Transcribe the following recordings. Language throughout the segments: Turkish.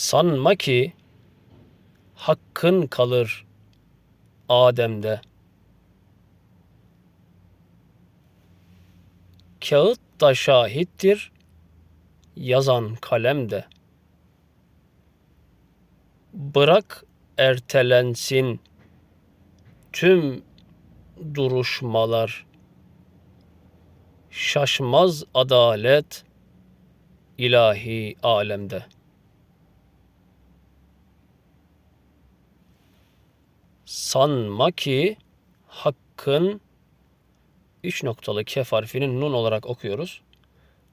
Sanma ki hakkın kalır Adem'de. Kağıt da şahittir, yazan kalem de. Bırak ertelensin tüm duruşmalar. Şaşmaz adalet ilahi alemde. Sanma ki hakkın üç noktalı kef harfinin nun olarak okuyoruz.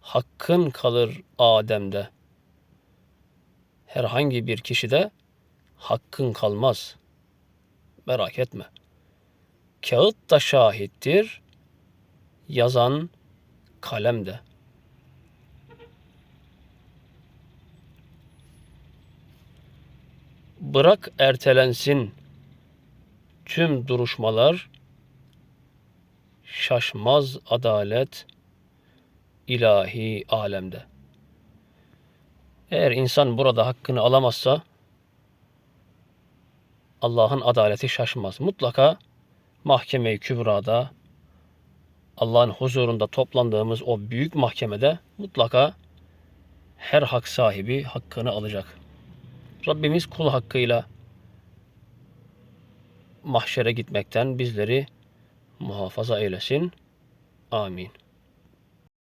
Hakkın kalır Adem'de. Herhangi bir kişide hakkın kalmaz. Merak etme. Kağıt da şahittir, yazan kalem de. Bırak ertelensin tüm duruşmalar, şaşmaz adalet ilahi alemde. Eğer insan burada hakkını alamazsa Allah'ın adaleti şaşmaz. Mutlaka mahkeme-i kübrada Allah'ın huzurunda toplandığımız o büyük mahkemede mutlaka her hak sahibi hakkını alacak. Rabbimiz kul hakkıyla mahşere gitmekten bizleri muhafaza eylesin. Amin.